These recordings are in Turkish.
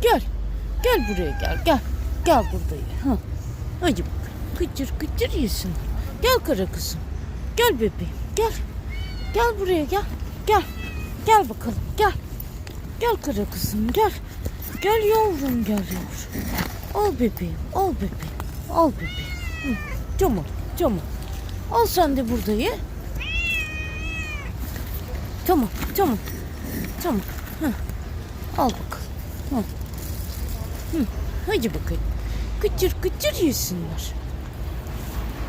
gel. Gel buraya gel gel. Gel burada ye. Ha. Hadi bakalım. Kıçır kıçır yesin. Gel kara kızım. Gel bebeğim gel. Gel buraya gel. Gel. Gel bakalım gel. Gel kara kızım gel. Gel yavrum gel yavrum. Al bebeğim al bebeğim. Al bebeğim. Hı. Tamam tamam. Al sen de burada ye. Tamam tamam. Tamam. Heh. Al bakalım. Hı. Hı. Hadi bakayım. Kıçır kıçır yesinler.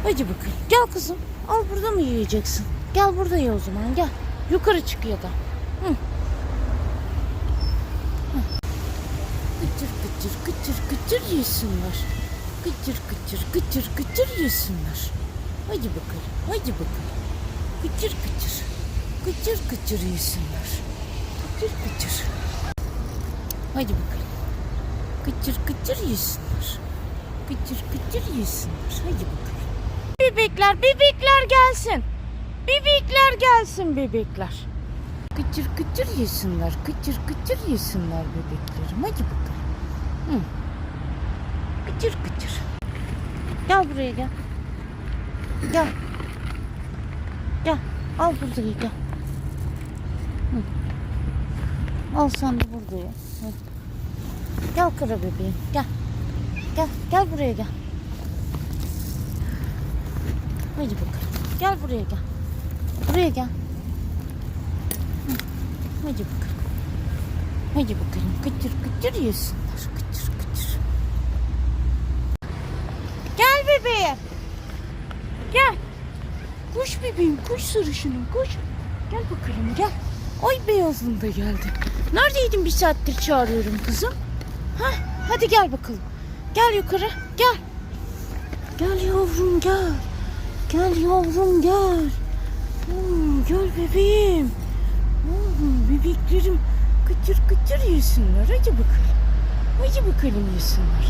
Hadi bakayım. Gel kızım. Al burada mı yiyeceksin? Gel burada ye o zaman gel. Yukarı çık ya da. Hı. Hı. Kıçır kıçır kıçır kıçır yesinler. Kıçır kıçır kıçır kıçır yesinler. Hadi bakalım. Hadi bakalım. Kıçır kıçır. Kıçır kıçır yesinler. Kıçır kıçır. Hadi bakalım. Kıçır kıçır yesinler. Kıçır kıçır yesinler. Hadi bakalım. Bebekler, bebekler gelsin. Bebekler gelsin bebekler. Kıçır kıçır yesinler. Kıçır kıçır yesinler bebeklerim. Hadi bakalım. Hı. Kıçır kıçır. Gel buraya gel. Gel. Gel. Al buradayı gel. Hı. Al sen de burada ye. Gel kara bebeğim gel. Gel gel buraya gel. Hadi bakalım. Gel buraya gel. Buraya gel. Hadi bakalım. Hadi bakalım. Kıtır kıtır yesinler. Kıtır kıtır. Gel bebeğim. Gel. Kuş bebeğim, kuş sarışınım, kuş. Gel bakalım gel. Ay beyazın da geldi. Neredeydin bir saattir çağırıyorum kızım? Ha, hadi gel bakalım. Gel yukarı, gel. Gel yavrum gel. Gel yavrum gel. Hmm, gel bebeğim. Hmm, bebeklerim kıtır kıtır yesinler. Hadi bakalım. Hadi bakalım yesinler.